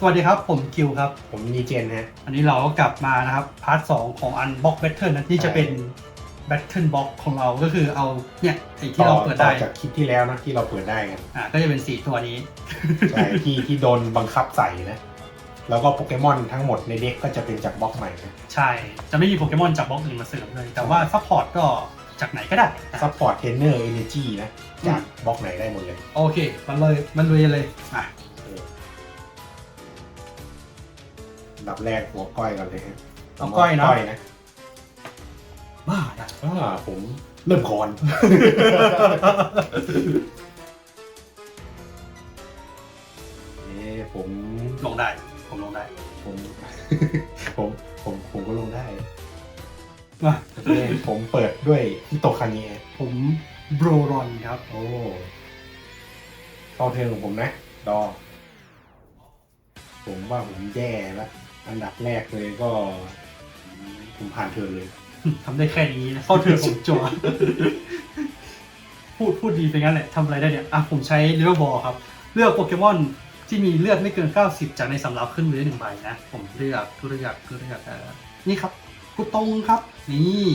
สวัสดีครับ ผมคิวครับ ผมมีเจนฮะ อันนี้เราก็กลับมานะครับ พาร์ทสองของ Unbox Battle นะที่จะเป็น Battle Box ของเราก็คือเอาเนี่ยไอ้ที่เราเปิดได้ต่อจากคลิปที่แล้วนะที่เราเปิดได้กันอ่าก็จะเป็นสีตัวนี้ ใช่ที่ที่โดนบังคับใส่นะ แล้วก็โปเกมอนทั้งหมดในเด็กก็จะเป็นจากบล็อกใหม่นะใช่ จะไม่มีโปเกมอนจากบล็อกอื่นมาเสริมเลย แต่ว่าซัพพอร์ตก็จากไหนก็ได้ซัพพอร์ตเทรนเนอร์เอเนจีนะจากบล็อกไหนได้หมดเลย โอเค มันเลยมันเลยเลยอะ ดับแรกหัวก้อยก่อนเลยฮะเอาก้อยนะก้อยนะบ้านะอ่าผมเริ่มก่อน เอ้ผมลงได้ ผมลงได้ผม ผม ผมผมก็ลงได้มาโอเคผมเปิดด้วยฮิโตคาเนะผมโบรรอนครับ โอ้เข้าเทิร์นของผมนะ ดอ ผมว่าผมแย่แล้ว อันดับแรกเลยก็ ผมผ่านเทิร์นเลย ทำได้แค่นี้นะเข้าเธอผมจัวพูดพูดดีไปงั้นแหละทำอะไรได้เนี่ยอะผมใช้เลเวลบอลครับ เลือกโปเกมอนที่มีเลือดไม่เกิน 90 จากในสำรับขึ้นมือหนึ่งใบนะ ผมเลือกเลือกเลือกเออนี่ครับกูตรงครับ นี่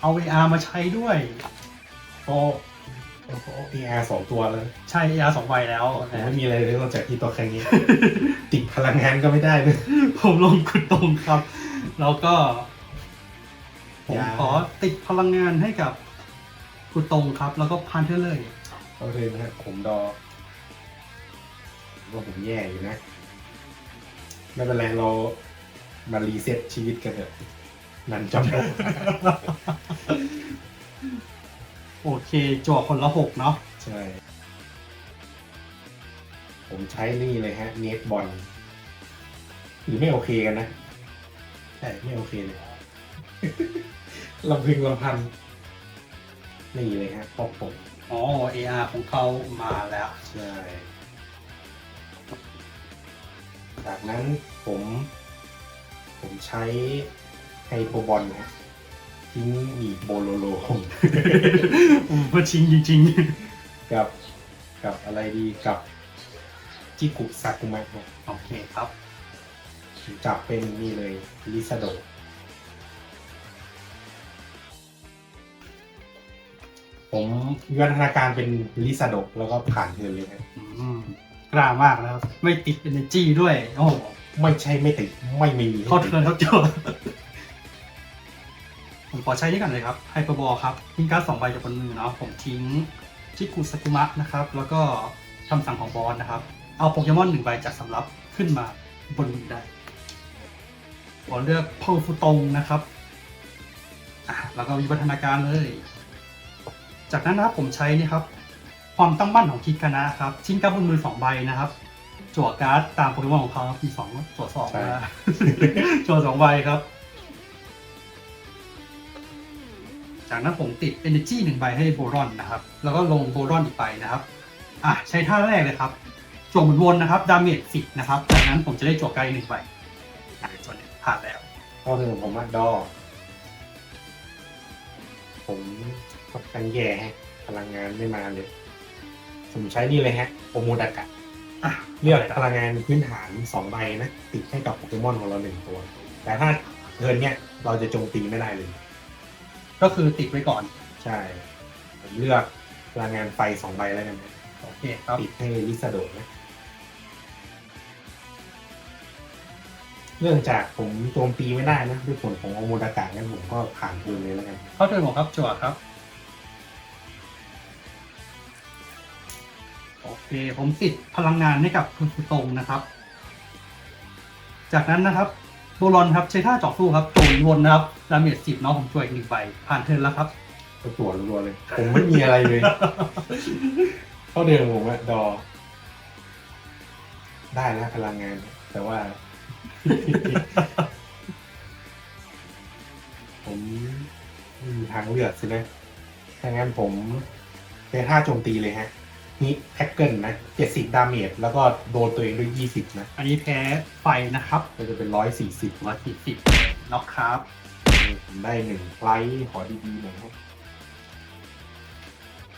เอา AR มาใช้ด้วยโอ โอ้พีอาร์สองตัวแล้วใช้ AR สองใบแล้วผมนะไม่มีอะไรเลยนอกจากที่ตัวแค่นี้ ติดพลังงานก็ไม่ได้เลย ผมลงกูตรงครับ แล้วก็ ผมอย่า ขอติดพลังงานให้กับกูตรงครับ แล้วก็พันเทอร์เลยเข้าเทิร์นนะฮะผมดอว่าผมแย่อยู่นะ ไม่เป็นไรเรามารีเซ็ตชีวิตกันเถอะนันจำได้ โอเคจั่วคนละหกเนาะใช่ ผมใช้นี่เลยฮะ เนตบอลหรือไม่โอเคกันนะใช่ไม่โอเคเลย ลำพึงลำพัน นี่เลยฮะป๊อปผมอ๋อ AR ของเขามาแล้ว ใช่ จากนั้นผม ผมใช้ไฮโปบอลนะ ทิ้งหนีบโบโลโลผมอืมเพื่อชิงจริงกับกับอะไรดีกับจิกุซากุมะครับๆ โอเคครับ จับเป็นนี่เลยลิซาโดผมวิวัฒนาการเป็นลิซาโดแล้วก็ผ่านเทินเลยนะอืมกล้ามากนะครับ ไม่ติด energy ด้วย โอ้โหไม่ใช่ไม่ติดไม่มีเข้าเทิร์นเขาจั่ว ผมขอใช้นี่ก่อนเลยครับไฮเปอร์บอลครับทิ้งการ์ดสองใบจากบนมือเนาะผมทิ้งชิคุสกุมะนะครับ แล้วก็คำสั่งของบอสนะครับ เอาโปเกมอนหนึ่งใบจากสำรับขึ้นมาบนมือได้ขอเลือกพาวฟูตงนะครับอะแล้วก็วิวัฒนาการเลย จากนั้นนะครับผมใช้นี่ครับ ความตั้งมั่นของคิดคณะครับทิ้งการ์ดบนมือสองใบนะครับ จั่วการ์ดตามโปเกมอนของเขาครับมีสองจั่วสองนะจั่วสองใบครับ จากนั้นผมติด Energy หนึ่งใบให้โบรอนนะครับ แล้วก็ลงโบรอนอีกใบนะครับอะใช้ท่าแรกเลยครับจั่วหมุนวนนะครับดาเมจสิบนะครับ จากนั้นผมจะได้จั่วไกลหนึ่งใบอะส่วนนี้ผ่านแล้วเข้าเทิร์นผมว่าดอ ผมค่อนข้างแย่ฮะพลังงานไม่มาเลย ผมใช้นี่เลยฮะโอโมดากะ อะเลือกพลังงานพื้นฐานสองใบนะ ติดให้กับโปเกมอนของเราหนึ่งตัว แต่ถ้าเทิร์นเนี้ยเราจะโจมตีไม่ได้เลย ก็คือติดไว้ก่อน ใช่ผมเลือกพลังงานไฟสองใบแล้วกันนะโอเคครับ ติดให้ลิซาโดนะเนื่องจากผมโจมตีไม่ได้นะด้วยผลของโอโมดากะงั้นผมก็ผ่านเทิร์นเลยแล้วกัน เข้าเทิร์นผมครับจั่วครับ โอเค ผมติดพลังงานให้กับคุณฟูตงนะครับ จากนั้นนะครับ โบรอนครับใช้ท่าเจาะสู้ครับโจนวนนะครับดาเมจสิบเนาะผมช่วยอีกหนึ่งใบผ่านเทิร์นแล้วครับก็ตัวรัวๆเลย ผมไม่มีอะไรเลยเข้าเดิมผมอะดอ ได้นะพลังงาน แต่ว่า ผมไม่มีทางเลือกสินะถ้างั้นผมในท่าโจมตีเลยฮะ นี่แท็กเกิลนะเจ็ดสิบดาเมจแล้วก็โดนตัวเองด้วยยี่สิบนะอันนี้แพ้ไฟนะครับก็จะเป็นร้อยสี่สิบร้อยสี่สิบน็อกครับผมได้หนึ่งไลท์ขอดีๆหน่อยครับ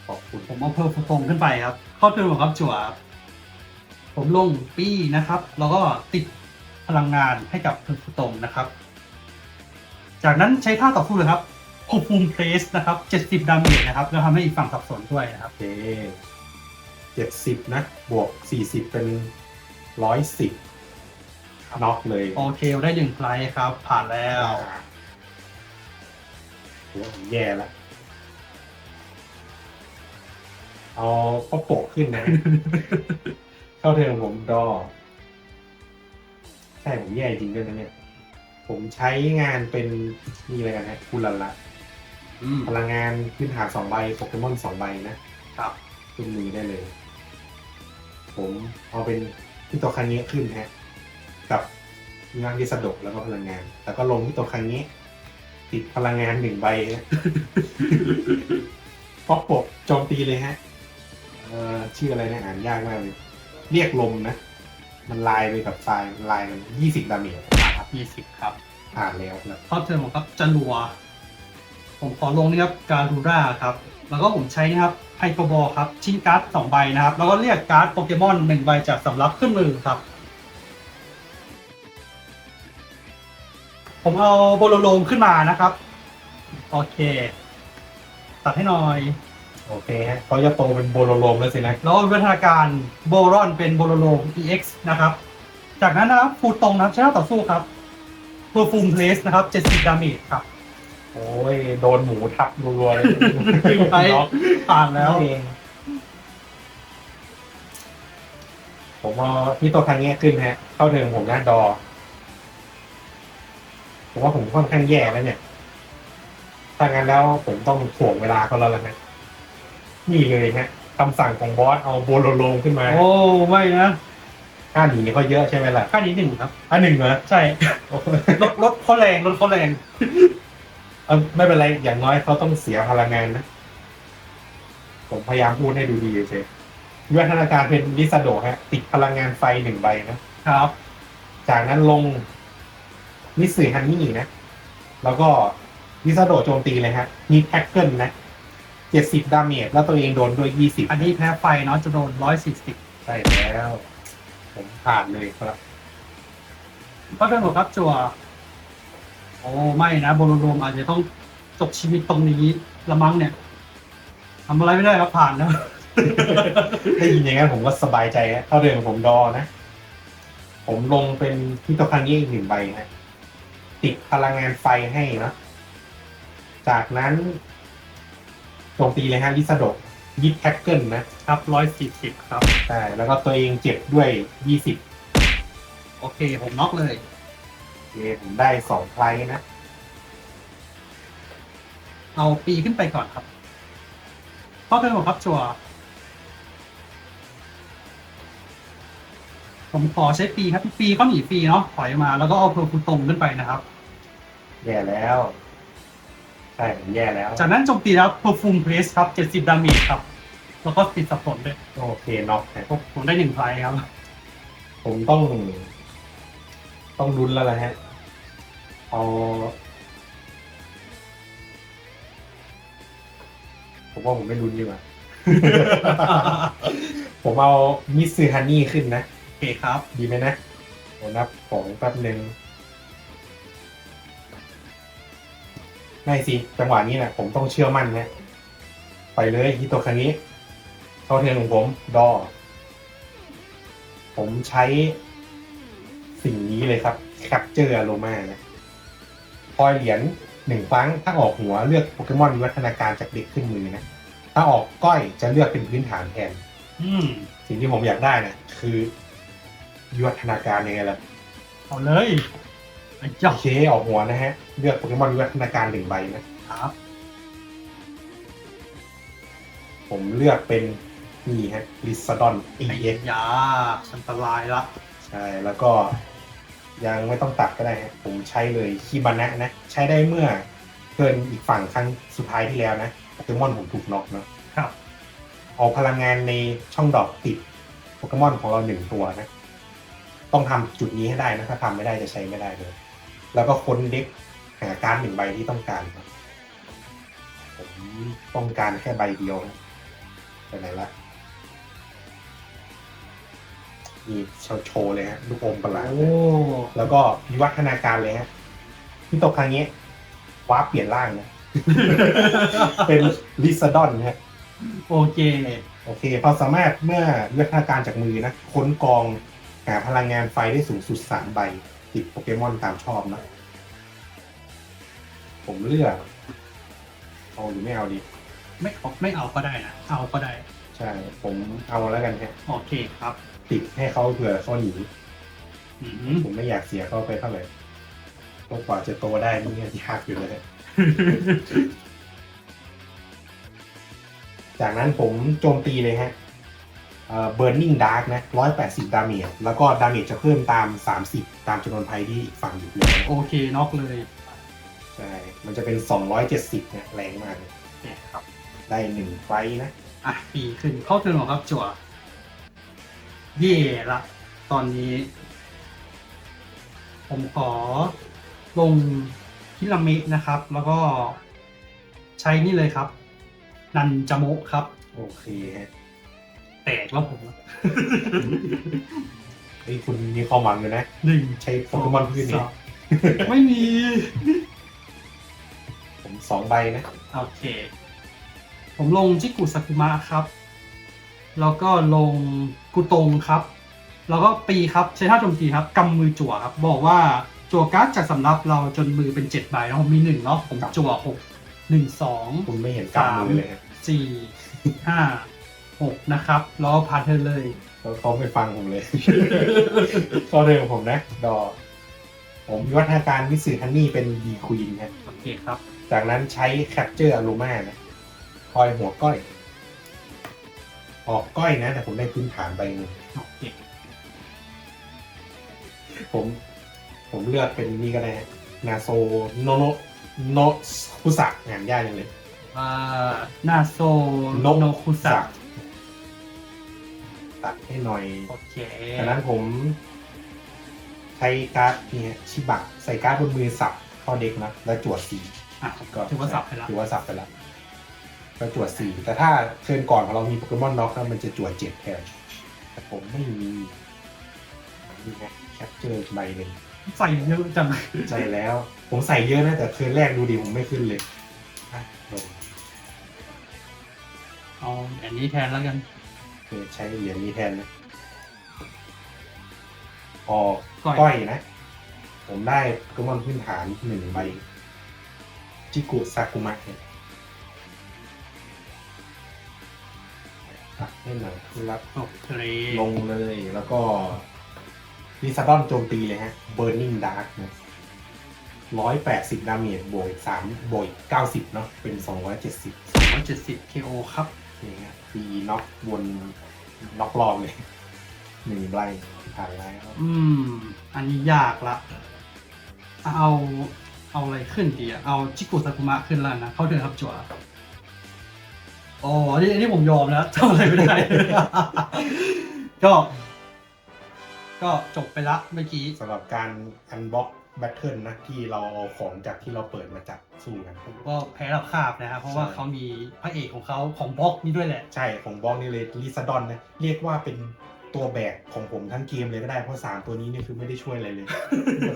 ขอบคุณ ผมเอาเพิ่มฟูตงขึ้นไปครับ เข้าเทิร์นผมครับจั่วครับผมลงปีนะครับ แล้วก็ติดพลังงานให้กับคุณตรงนะครับ จากนั้นใช้ท่าต่อสู้เลยครับโคฟูมเพลสนะครับ 70 ดาเมจนะครับ แล้วทำให้อีกฝั่งสับสนด้วยนะครับโอเค เจ็ดสิบนะ บวกสี่สิบเป็นร้อยสิบน็อกเลยโอเคได้หนึ่งไลท์ครับ ผ่านแล้วโหผมแย่ละเอาข้อโปกขึ้นนะ เข้าเทอมผมดอ ใช่ผมแย่จริงด้วยนะเนี่ย ผมใช้งานเป็นนี่อะไรกันฮะคุลันละอืมพลังงานพื้นฐานสองใบโปเกมอนสองใบนะครับขึ้นมือได้เลย ผมเอาเป็นที่ตัวคันนี้ขึ้นฮะกับงานที่สะดกแล้วก็พลังงาน แล้วก็ลงที่ตัวคันนี้ ติดพลังงานหนึ่งใบฮะป๊อปปกโจมตีเลยฮะเอ่อชื่ออะไรนะอ่านยากมากเลยเรียกลมนะ มันลายไปกับทรายลายมันยี่สิบดาเมจผ่านครับ20 ครับผ่านแล้วครับเข้าเทิร์นผมครับจัลัว ผมขอลงนะครับการูราครับ แล้วก็ผมใช้นะครับไฮโปบอลครับชิ้นการ์ดสองใบนะครับ แล้วก็เรียกการ์ดโปเกมอนหนึ่งใบจากสำรับขึ้นมือครับ ผมเอาโบโลโลมขึ้นมานะครับ โอเค ตัดให้หน่อย โอเคฮะเขาจะโตเป็นโบโลโลมแล้วสินะแล้ววิวัฒนาการโบรอนเป็นโบโลโลม EX นะครับ จากนั้นนะครับฟูตรงนะครับใช้ท่าต่อสู้ครับเพอร์ฟูมเพลสนะครับ70ดาเมจครับ โอ้ย โดนหมูทับรัวๆเลยไปน็อกผ่านแล้ว เอง ผมเอาที่ตัวคันนี้ขึ้นฮะ เข้าเทิงผมหน้าดอ ผมว่าผมค่อนข้างแย่แล้วเนี่ย ถ้างั้นแล้วผมต้องถ่วงเวลาเขาแล้วล่ะนะนี่เลยฮะคำสั่งของบอสเอาโบโลโลมขึ้นมาโอ้ไม่นะค่าหนีเขาเยอะใช่ไหมล่ะค่านี้หนึ่งครับ อันหนึ่งเหรอ ใช่ รถรถเขาแรงรถเขาแรง เออไม่เป็นไร อย่างน้อยเขาต้องเสียพลังงานนะ ผมพยายามพูดให้ดูดีเฉยๆวิวัฒนาการเป็นลิซาโดฮะ ติดพลังงานไฟหนึ่งใบนะครับ จากนั้นลงมิสซอฮันนี่นะ แล้วก็ลิซาโดโจมตีเลยฮะ มีแท็กเกิลนะเจ็ดสิบดาเมจแล้วตัวเองโดนด้วยยี่สิบอันนี้แพ้ไฟเนาะจะโดนร้อยสี่สิบใช่แล้ว ผมผ่านเลยครับก็เป็นหมดครับจัว โอ้ไม่นะโบโลโรมอาจจะต้องจบชีวิตตรงนี้ละมั้งเนี่ยทำอะไรไม่ได้ครับผ่านแล้ว ได้ยินอย่างนั้นผมก็สบายใจฮะเท่าเดิมผมดอนะ ผมลงเป็นที่ตัวคันนี้อีกหนึ่งใบฮะติดพลังงานไฟให้นะ จากนั้นโจมตีเลยฮะลิซาโดยิดแท็กเกิลนะครับร้อยสี่สิบครับ ใช่แล้วก็ตัวเองเจ็บด้วยยี่สิบโอเค ผมน็อกเลย เผมได้สองไพลนะ เอาปีขึ้นไปก่อนครับก็เป็นหมดครับจัว ผมขอใช้ปีครับปีเขาหนีปีเนาะถอยมา แล้วก็เอาเพอร์คูตรงขึ้นไปนะครับ แย่แล้ว ใช่ผมแย่แล้ว จากนั้นโจมตีแล้ว perfume press ครับ70ดาเมจครับ แล้วก็ติดสับสนด้วยโอเคน็อกนะผมผมได้หนึ่งไฟครับ ผมต้อง ต้องลุ้นแล้วล่ะฮะ เอาผมว่าผมไม่ลุ้นดีกว่า ผมเอามิสซ h ฮันนี่ขึ้นนะ โอเคครับ ดีไหมนะผมนับของแป๊บหนึ่งไม่สิ จังหวะนี้แหละผมต้องเชื่อมั่นนะ ไปเลยฮิโตคันนี้ เข้าเทิร์นของผมดอ ผมใช้สิ่งนี้เลยครับแคปเจอร์โลมานะพ อยเหรียญหนึ่งครั้ง ถ้าออกหัวเลือกโปเกมอนวิวัฒนาการจากเด็กขึ้นมือนะ ถ้าออกก้อยจะเลือกเป็นพื้นฐานแทน อืมสิ่งที่ผมอยากได้นะคือวิวัฒนาการยังไงล่ะเอาเลยไอ้เจ้าโอเคออกหัวนะฮะ เลือกโปเกมอนวิวัฒนาการหนึ่งใบนะครับ ผมเลือกเป็นนี่ฮะลิซาดอนไอ้ EX ยาอันตรายละ ใช่แล้วก็ ยังไม่ต้องตัดก็ได้ฮะผมใช้เลยคีบานะนะ ใช้ได้เมื่อเกินอีกฝั่งครั้งสุดท้ายที่แล้วนะโปเกมอนผมถูกน็อกเนาะครับเอาพลังงานในช่องดอกติดโปเกมอนของเราหนึ่งตัวนะ ต้องทำจุดนี้ให้ได้นะ ถ้าทำไม่ได้จะใช้ไม่ได้เลย แล้วก็ค้นเด็กหาการดหนึ่งใบที่ต้องการครับผมต้องการแค่ใบเดียวนะไปไหนละ นี่โชว์โชว์เลยฮะลูกอมประหลาดโอ้ แล้วก็วิวัฒนาการเลยฮะที่ตกครั้งนี้คว้าเปลี่ยนร่างนะ เป็นลิซาดอนนะฮะ โอเค โอเคความสามารถเมื่อวิวัฒนาการจากมือนะ ค้นกองหาพลังงานไฟได้สูงสุดสามใบ ติดโปเกมอนตามชอบนะ ผมเลือก เอาหรือไม่เอาดี ไม่เอาไม่เอาก็ได้นะ เอาก็ได้ ใช่ ผมเอาแล้วกันฮะ โอเคครับ ติดให้เขาเผื่อเขาหนีอืมผมไม่อยากเสียเขาไปเท่าไหร่เพราะกว่าจะโตได้นี่ยากอยู่เลยฮะจากนั้นผมโจมตีเลยฮะเอ่อ burning dark นะ180ดาเมจ แล้วก็ดาเมจจะเพิ่มตาม30ตามจำนวนภัยที่อีกฝั่งหยุดเลยโอเคน็อกเลยใช่ มันจะเป็น270เนี่ยแรงมากเลยโอเคครับ ได้หนึ่งไฟท์นะ อะปีขึ้นเข้าเทิร์นของครับจั่ว เย่ละ ตอนนี้ ผมขอลงฮิรามินะครับ แล้วก็ใช้นี่เลยครับ นันจาโมะครับ โอเคฮะแตกแล้วผมเฮ้ยคุณมีความหวังอยู่นะ หนึ่งใช้โปเกมอนพื้นสนี่องไม่มี ผมสองใบนะ โอเค ผมลงจิกุสากุมะครับ แล้วก็ลงกุตงครับ แล้วก็ปีครับใช้ท่าโจมตีครับกำมือจั่วครับ บอกว่าจั่วการ์ดจากสำรับเราจนมือเป็นเจ็ดใบแล้วผมมีหนึ่งเนาะผมจั่วหกหนึ่งสองคุณไม่เห็นกำมือเลยฮะสี่ห้าหกนะครับ แล้วพาเธอเลย แล้วเขาไม่ฟังผมเลยก็เรื่องผมนะ ดอ ผมวิวัฒนาการวิสืฮันนี่เป็นดีควีนครับโอเคครับ จากนั้นใช้แคปเจอร์อลูมานะคอยหัวก้อย ออกก้อยนะ แต่ผมได้พื้นฐานไปหนึ่งโอเคผม ผมเลือกเป็นนี่ก็ได้ฮะนาโซโนโนโนคุสะงานยากจังเลยว่านาโซโนโนคุสะตัดให้หน่อยโอเคจากนั้นผมใช้การ์ดเนี่ยชิบะใส่การ์ดบนมือสับเข้าเด็กนะ แล้วจวดสีอะถือว่าสับไปแล้วถือว่าสับไปแล้ว ก็จวดสี่แต่ถ้าเทิร์นก่อนของเรามีโปเกมอนน็อกแล้วมันจะจวดเจ็ดแทนแต่ผมไม่มีนี่ไงแคปเจอร์ใบหนึ่งใส่เยอะจังใจแล้ว ผมใส่เยอะนะแต่เทิร์นแรกดูดิผมไม่ขึ้นเลยอะลงเอาอันนี้แทนแล้วกันเออใช้เหรียญนี้แทนนะออกก้อยก้อยนะ ผมได้โปเกมอนพื้นฐานหนึ่งใบ จิกุซากุมะเนี่ย ตัดให้หน่อยรับโอเคลงเลยแล้วก็ลิซาดอนโจมตีเลยฮะ Burning Dark นะร้อยแปดสิบดาเมจบวกอีกสามบวกอีกเก้าสิบเนาะเป็นสองร้อยเจ็ดสิบร้อยเจ็ดสิบ KO ครับนี่ฮะตีน็อกวนน็อกรอบเลยหนึ่งไบรผ่านแล้วอืม อันนี้ยากละ เอาเอาอะไรขึ้นดีอะเอาจิกุซากุมะขึ้นแล้วนะ เข้าเดินครับจั่ว อ๋ออันนี้อันนี้ผมยอมแล้วทำอะไรไม่ได้ ก็ ก็จบไปละเมื่อกี้ สำหรับการอันบ็อกแบทเทิลนะที่เราเอาของจากที่เราเปิดมาจับสู้กันผมก็แพ้ราคาบนะครับเพราะว่าใช่เขามีพระเอกของเขาของบล็อกนี่ด้วยแหละ ใช่ของบล็อกนี่เลยลิซาดอนนะเรียกว่าเป็น ตัวแบกของผมทั้งเกมเลยก็ได้เพราะสามตัวนี้เนี่ยคือไม่ได้ช่วยอะไรเลย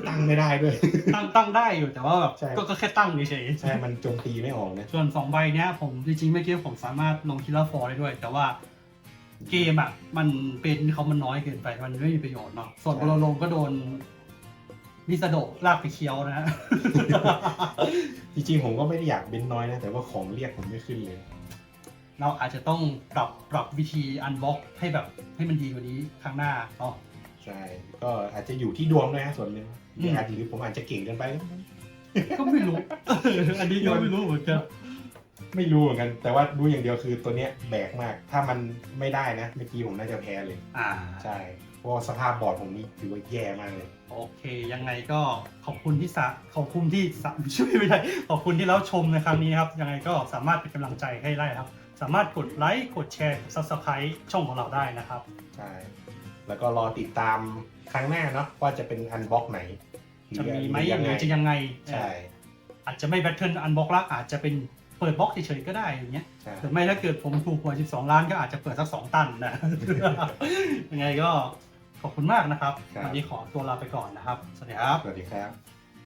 ตั้งไม่ได้ด้วย ตั้งตั้งได้อยู่แต่ว่าแบบใช่ ก็ก็แค่ตั้งเฉยๆใช่มันโจมตีไม่ออกนะส่วนสองใบเนี้ยผมจริงๆเมื่อกี้ผมสามารถลงคิลเลอร์ฟอร์ได้ด้วย แต่ว่าเกมอะมันเป็นเขามันน้อยเกินไปมันไม่มีประโยชน์เนาะส่วนใช่โบโลโลก็โดนมิซาโดะลากไปเคี้ยวนะฮะ จริงๆผมก็ไม่ได้อยากเบ้นน้อยนะแต่ว่าของเรียกผมไม่ขึ้นเลย เราอาจจะต้องปรับปรับวิธีอันบ็อกให้แบบให้มันดีกว่านี้ครั้งหน้าเนาะ ใช่ ก็อาจจะอยู่ที่ดวงด้วยนะส่วนหนึ่งอืมหรืออาจจะหรือผมอาจจะเก่งเกินไปก็ไม่ก็ไม่รู้ อันนี้ก็ไม่รู้เหมือนกัน ไม่รู้เหมือนกัน แต่ว่ารู้อย่างเดียวคือตัวเนี้ยแบกมาก ถ้ามันไม่ได้นะเมื่อกี้ผมน่าจะแพ้เลย อ่า ใช่ เพราะว่าสภาพบอร์ดผมนี่ถือว่าแย่มากเลย โอเค ยังไงก็ขอบคุณที่สะขอบคุณที่สะช่วยไม่ได้ขอบคุณที่รับชมในครั้งนี้นะครับ ยังไงก็สามารถเป็นกำลังใจให้ได้ครับ สามารถกดไลค์กดแชร์กด subscribe ช่องของเราได้นะครับ ใช่ แล้วก็รอติดตามครั้งหน้าเนาะว่าจะเป็นอันบ็อกไหนจะมีไหมรือยังหไงรือจะยังไงใช่อาจจะไม่แบทเทิลอันบ็อกละอาจจะเป็นเปิดบล็อกเฉยๆก็ได้อย่างเงี้ยใช่หรือไม่ถ้าเกิดผมถูกหวย12 ล้านก็อาจจะเปิดสัก 2 ตันนะ ยังไงก็ขขอบคุณมากนะครับครับ วันนี้ขอตัวลาไปก่อนนะครับ สวัสดีครับ สวัสดีครับ